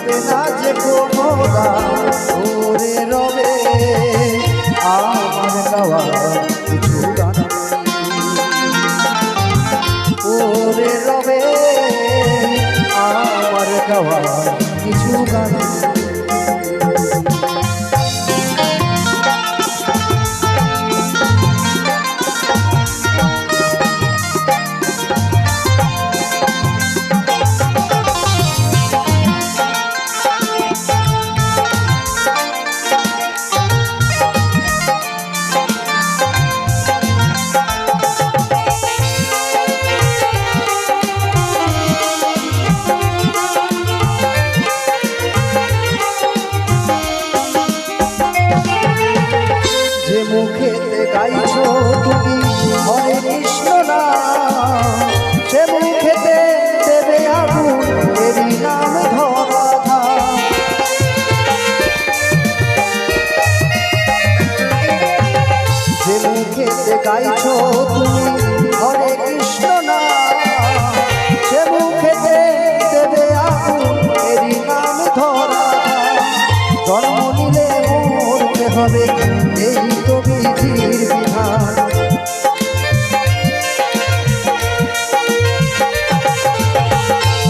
থাকবে না যে দাগ। ওরে রবে, আমার গাওয়া কিছু গান ওরে রবে, আমার গাওয়া কিছু গান গাইছো তুমি? হরে কৃষ্ণ না। সে মুখেতে দেবে আগুন এরই নাম ধরা। যে মুখেতে গাইছো তুমি হরে কৃষ্ণ না। দেবে নাম ধরা জন্ম নিলে মরতে হবে, এই তো বিধির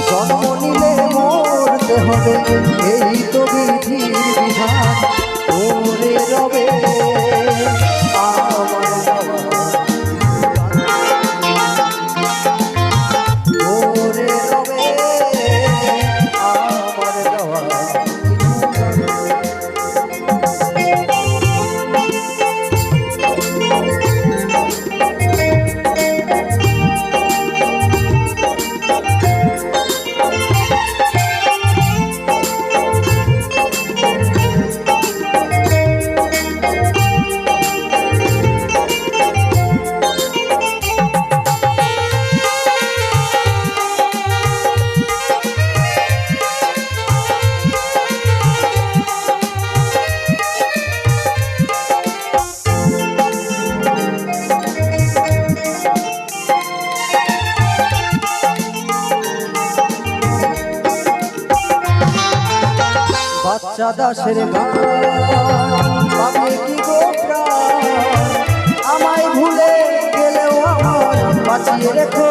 জন্ম নিলে মরতে হবে বাচ্চা দাসের গো আমায় ভুলে গেলেও আমার বাঁচিয়ে রেখো।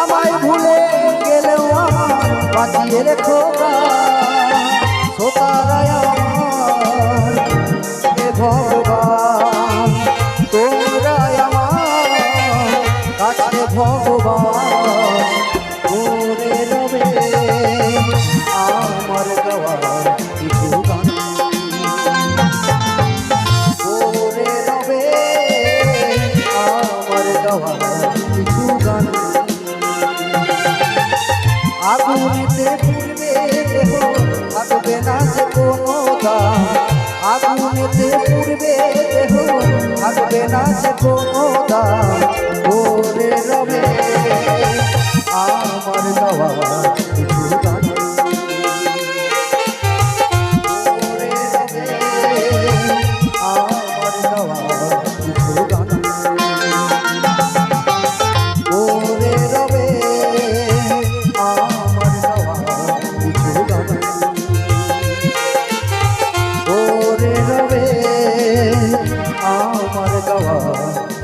আমায় ভুলে গেলেও আমার বাঁচিয়ে রেখো। আছে কোনো দাম রবে। আমার গাওয়া